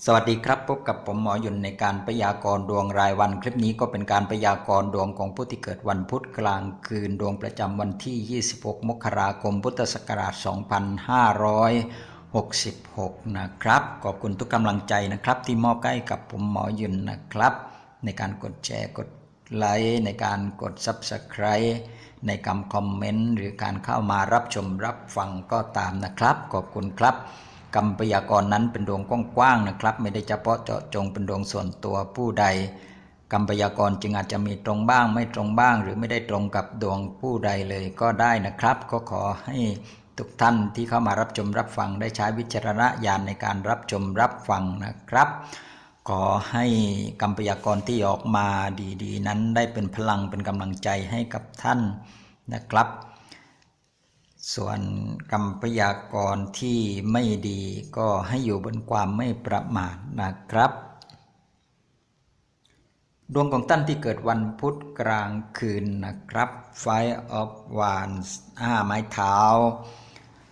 สวัสดีครับพบกับผมหมอหยุนในการพยากรณ์ดวงรายวัน คลิปนี้ก็เป็นการพยากรณ์ดวงของผู้ที่เกิดวันพุธกลางคืนดวงประจำวันที่ 26 มกราคม พุทธศักราช 2566 นะครับ ขอบคุณทุกกำลังใจนะครับ ที่มอบให้กับผมหมอหยุนนะครับ ในการกดแชร์กดไลค์ในการกด Subscribe ในคำคอมเมนต์หรือการเข้ามารับชมรับฟังก็ตามนะครับ ขอบคุณครับ กรรมพยากรนั้นเป็นดวงกว้างๆนะครับ ไม่ได้เฉพาะเจาะจงเป็นดวงส่วนตัวผู้ใด กรรมพยากรจึงอาจจะมีตรงบ้าง ไม่ตรงบ้าง หรือไม่ได้ตรงกับดวงผู้ใดเลยก็ได้นะครับ ก็ขอให้ทุกท่านที่เข้ามารับชมรับฟังได้ใช้วิจารณญาณในการรับชมรับฟังนะครับ ขอให้กรรมพยากรที่ออกมาดีๆ นั้นได้เป็นพลังเป็นกำลังใจให้กับท่านนะครับ ส่วนกรรมพยากรณ์ที่ไม่ดีก็ให้อยู่บนความไม่ประมาทนะครับ ดวงของท่านที่เกิดวันพุธกลางคืนนะครับ Five of Wands ห้าไม้เท้า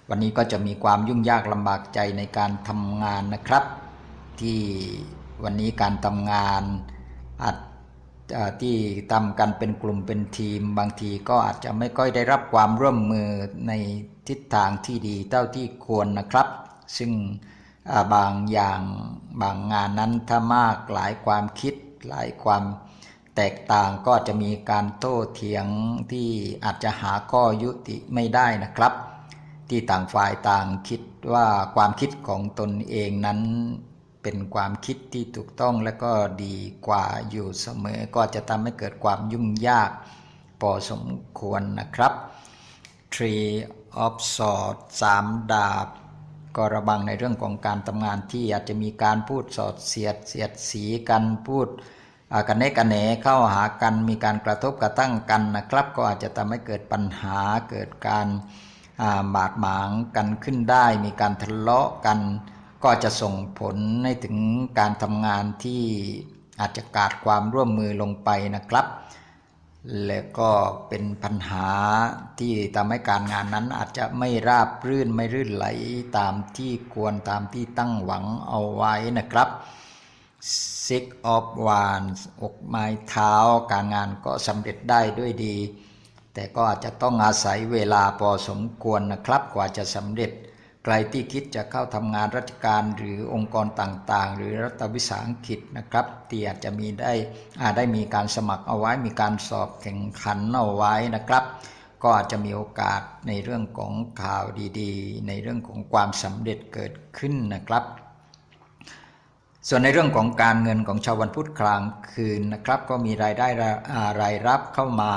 วันนี้ก็จะมีความยุ่งยากลำบากใจในการทำงานนะครับ ที่วันนี้การทำงานอาจ ที่ทำกันเป็นกลุ่มเป็นทีม บางทีก็อาจจะไม่ค่อยได้รับความร่วมมือในทิศทางที่ดีเท่าที่ควรนะครับ ซึ่งบางอย่างบางงานนั้นถ้ามากหลายความคิดหลายความแตกต่างก็จะมีการโต้เถียงที่อาจจะหาข้อยุติไม่ได้นะครับ ที่ต่างฝ่ายต่างคิดว่าความคิดของตนเองนั้น เป็นความคิดที่ถูกต้องและก็ดีกว่าอยู่เสมอ ก็จะทำให้เกิดความยุ่งยากพอสมควรนะครับ Tree of Sword สามดาบ ก็ระวังในเรื่องของการทำงานที่อาจจะมีการพูดสอดเสียดเสียดสีกันพูดกันเนกันเหนเข้าหากันมีการกระทบกระทั่งกันนะครับ ก็อาจจะทำให้เกิดปัญหาเกิดการาบาดหมางกันขึ้นได้ มีการทะเลาะกัน ก็จะส่งผลให้ถึงการทำงานที่อาจจะขาดความร่วมมือลงไปนะครับ และก็เป็นปัญหาที่ทำให้การงานนั้นอาจจะไม่ราบรื่นไม่รื่นไหลตามที่ควรตามที่ตั้งหวังเอาไว้นะครับ Six of Wands อกไม้เท้า การงานก็สำเร็จได้ด้วยดี แต่ก็อาจจะต้องอาศัยเวลาพอสมควรนะครับกว่าจะสำเร็จ ใครที่คิดจะเข้าทำงานราชการหรือองค์กรต่างๆ หรือรัฐวิสาหกิจนะครับที่อาจจะมีได้อาจได้มีการสมัครเอาไว้มีการสอบแข่งขันเอาไว้นะครับ ก็อาจจะมีโอกาสในเรื่องของข่าวดีๆ ในเรื่องของความสำเร็จเกิดขึ้นนะครับ ส่วนในเรื่องของการเงินของชาววันพุธกลางคืนนะครับ ก็มีรายได้รารายรับเข้ามา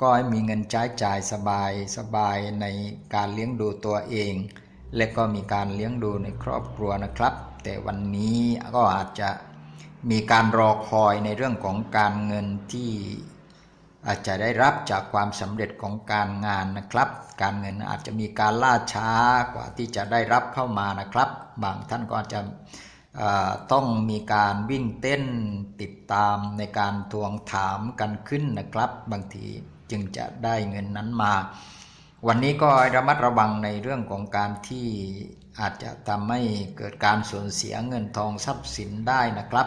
ก็ให้มีเงินใช้จ่ายสบายสบายในการเลี้ยงดูตัวเอง และก็มีการเลี้ยงดูในครอบครัวนะครับ แต่วันนี้ก็อาจจะมีการรอคอยในเรื่องของการเงินที่อาจจะได้รับจากความสำเร็จของการงานนะครับ การเงินอาจจะมีการล่าช้ากว่าที่จะได้รับเข้ามานะครับ บางท่านก็อาจจะต้องมีการวิ่งเต้นติดตามในการทวงถามกันขึ้นนะครับ บางทีจึงจะได้เงินนั้นมา วันนี้ก็ระมัดระวังในเรื่องของการที่อาจจะทำให้เกิดการสูญเสียเงินทองทรัพย์สินได้นะครับ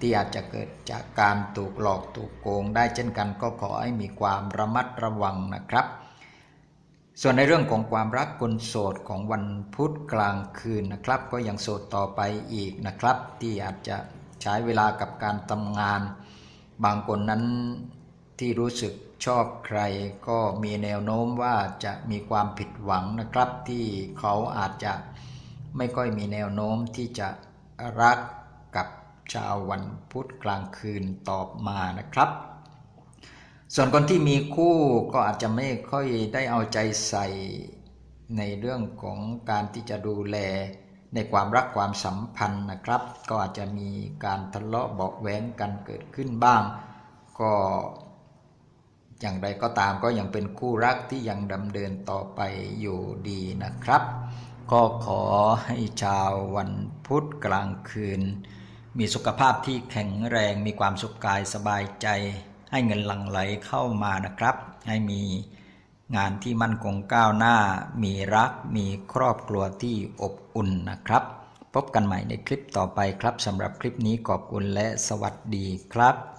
ที่อาจจะเกิดจากการถูกหลอกถูกโกงได้เช่นกันก็ขอให้มีความระมัดระวังนะครับ ส่วนในเรื่องของความรักคนโสดของวันพุธกลางคืนนะครับ ก็ยังโสดต่อไปอีกนะครับ ที่อาจจะใช้เวลากับการทำงาน บางคนนั้นที่รู้สึก ชอบใครก็มีแนวโน้มว่าจะมีความผิดหวังนะครับ ที่เขาอาจจะไม่ค่อยมีแนวโน้มที่จะรักกับชาววันพุธกลางคืนตอบมานะครับ ส่วนคนที่มีคู่ก็อาจจะไม่ค่อยได้เอาใจใส่ในเรื่องของการที่จะดูแลในความรักความสัมพันธ์นะครับ ก็อาจจะมีการทะเลาะเบาะแว้งกันเกิดขึ้นบ้าง ก็ อย่างไรก็ตามก็ยังเป็นคู่รักที่ยังดำเนินต่อไปอยู่ดีนะครับ ก็ขอให้ชาววันพุธกลางคืน มีสุขภาพที่แข็งแรงมีความสุขกายสบายใจ ให้เงินหลั่งไหลเข้ามานะครับ ให้มีงานที่มั่นคงก้าวหน้า มีรัก มีครอบครัวที่อบอุ่นนะครับ พบกันใหม่ในคลิปต่อไปครับสำหรับคลิปนี้ขอบคุณและสวัสดีครับ